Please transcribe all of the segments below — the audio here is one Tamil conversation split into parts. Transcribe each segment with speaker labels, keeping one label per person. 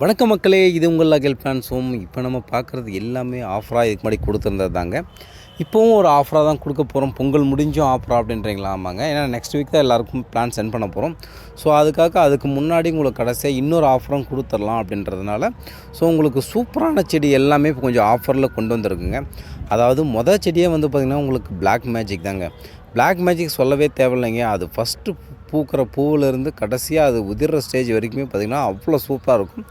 Speaker 1: வணக்க மக்களே இது உங்கள் லகல் பிளான்ஸ் ஹோம் இப்போ நம்ம பார்க்குறது எல்லாமே ஆஃபராக இதுக்கு முன்னாடி கொடுத்துருந்தது தாங்க. இப்போவும் ஒரு ஆஃபராக தான் கொடுக்க போகிறோம் பொங்கல் முடிஞ்சும் ஆஃபரா அப்படின்றீங்களா? ஆமாங்க. ஏன்னா நெக்ஸ்ட் வீக் தான் எல்லாருக்கும் பிளான் சென்ட் பண்ண போகிறோம் ஸோ அதுக்காக அதுக்கு முன்னாடி உங்களுக்கு கடைசியாக இன்னொரு ஆஃபரும் கொடுத்துடலாம் அப்படின்றதுனால ஸோ உங்களுக்கு சூப்பரான செடி எல்லாமே இப்போ கொஞ்சம் ஆஃபரில் கொண்டு வந்திருக்குங்க. அதாவது மொதல் செடியே வந்து பார்த்திங்கன்னா உங்களுக்கு பிளாக் மேஜிக் தாங்க. பிளாக் மேஜிக் சொல்லவே தேவையில்லைங்க. அது ஃபஸ்ட்டு பூக்கிற பூவிலேருந்து கடைசியாக அது உதிர்ற ஸ்டேஜ் வரைக்குமே பார்த்திங்கன்னா அவ்வளோ சூப்பராக இருக்கும்.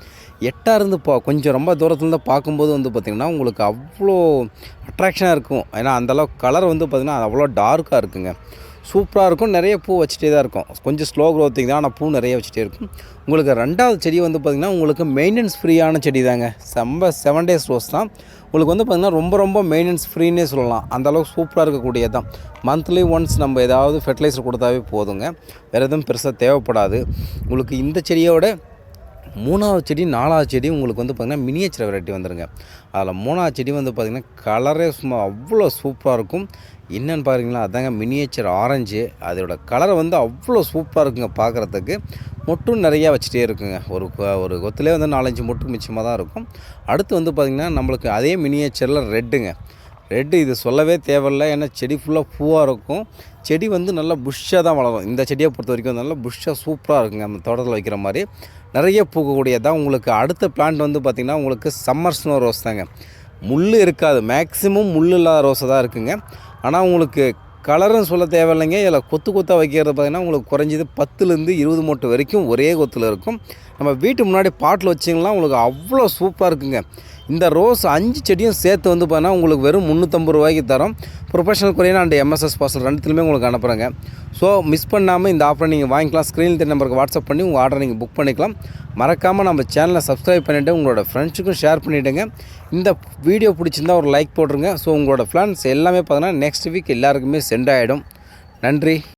Speaker 1: எட்டாக இருந்து பா கொஞ்சம் ரொம்ப தூரத்துலேருந்து பார்க்கும்போது வந்து பார்த்திங்கன்னா உங்களுக்கு அவ்வளோ அட்ராக்ஷனாக இருக்கும். ஏன்னா அந்தளவுக்கு கலர் வந்து பார்த்திங்கன்னா அவ்வளோ டார்க்காக இருக்குங்க. சூப்பராக இருக்கும். நிறைய பூ வச்சுட்டே தான் இருக்கும். கொஞ்சம் ஸ்லோ க்ரோத்திங் தான் ஆனால் பூ நிறைய வச்சுட்டே இருக்கும். உங்களுக்கு ரெண்டாவது செடி வந்து பார்த்திங்கன்னா உங்களுக்கு மெயின்டெனன்ஸ் ஃப்ரீயான செடி தாங்க. செம்ப செவன் டேஸ் ரோஸ் தான். உங்களுக்கு வந்து பார்த்திங்கன்னா ரொம்ப ரொம்ப மெயின்டெனன்ஸ் ஃப்ரீனே சொல்லலாம். அந்தளவுக்கு சூப்பராக இருக்கக்கூடியது தான். மந்த்லி ஒன்ஸ் நம்ம ஏதாவது ஃபெர்டிலைசர் கொடுத்தாவே போதுங்க. வேறு எதுவும் பெருசாக தேவைப்படாது. உங்களுக்கு இந்த செடியோட மூணாவது செடி நாலாவது செடி உங்களுக்கு வந்து பார்த்திங்கன்னா மினியேச்சர் வெரைட்டி வந்துருங்க. அதில் மூணாவது செடி வந்து பார்த்திங்கன்னா கலரே சும்மா அவ்வளோ சூப்பராக இருக்கும். என்னென்னு பாருங்களா அதாங்க மினியேச்சர் ஆரஞ்சு அதோட கலர் வந்து அவ்வளோ சூப்பராக இருக்குங்க பார்க்குறதுக்கு மொட்டும் நிறையா வச்சுட்டே இருக்குங்க. ஒரு ஒரு கொத்துலேயே வந்து நாலஞ்சு மொட்டு மிச்சமாக தான் இருக்கும். அடுத்து வந்து பார்த்திங்கன்னா நம்மளுக்கு அதே மினியேச்சரில் ரெட்டுங்க ரெட்டு இது சொல்லவே தேவையில்ல. ஏன்னா செடி ஃபுல்லாக பூவாக இருக்கும். செடி வந்து நல்லா புஷ்ஷாக தான் வளரும். இந்த செடியை பொறுத்த வரைக்கும் நல்லா புஷ்ஷாக சூப்பராக இருக்குங்க. நம்ம தோட்டத்தில் வைக்கிற மாதிரி. நிறைய பூக்கக்கூடியதான் உங்களுக்கு அடுத்த பிளான்ட் வந்து பார்த்திங்கன்னா உங்களுக்கு சம்மர் ஸ்னோ ரோஸ் தாங்க. முள் இருக்காது. மேக்ஸிமம் முள் இல்லாத ரோஸை தான் இருக்குங்க. ஆனால் உங்களுக்கு கலருன்னு சொல்ல தேவையில்லைங்க. இதில் கொத்து கொத்தாக வைக்கிறது பார்த்திங்கன்னா உங்களுக்கு குறைஞ்சது பத்துலேருந்து இருபது மூட்டை வரைக்கும் ஒரே கொத்தில் இருக்கும். நம்ம வீட்டு முன்னாடி பாட்டில் வச்சிங்கன்னா உங்களுக்கு அவ்வளோ சூப்பராக இருக்குங்க. இந்த ரோஸ் அஞ்சு செடியும் சேர்த்து வந்து பார்த்தீங்கன்னா உங்களுக்கு வெறும் முந்நூற்றம்பது ரூபாய்க்கு தரோம். Professional Korean and M S S parcel ரெண்டுத்துலையுமே உங்களுக்கு அனுப்புகிறேங்க ஸோ மிஸ் பண்ணாமல் இந்த ஆஃபரை நீங்கள் வாங்கிக்கலாம். ஸ்க்ரீனில் தெரிய நம்பருக்கு வாட்ஸ்அப் பண்ணி உங்கள் ஆர்டரை நீங்கள் புக் பண்ணிக்கலாம். மறக்காமல் நம்ம சேனலை சப்ஸ்கிரைப் பண்ணிவிட்டு உங்களோட ஃப்ரெண்ட்ஸுக்கும் ஷேர் பண்ணிவிடுங்க இந்த வீடியோ பிடிச்சிருந்தா ஒரு லைக் போட்டுருங்க. ஸோ உங்களோட ஃப்ளான்ஸ் எல்லாமே பார்த்தீங்கன்னா நெக்ஸ்ட் வீக் எல்லாருக்குமே சென்ட் ஆகிடும் நன்றி.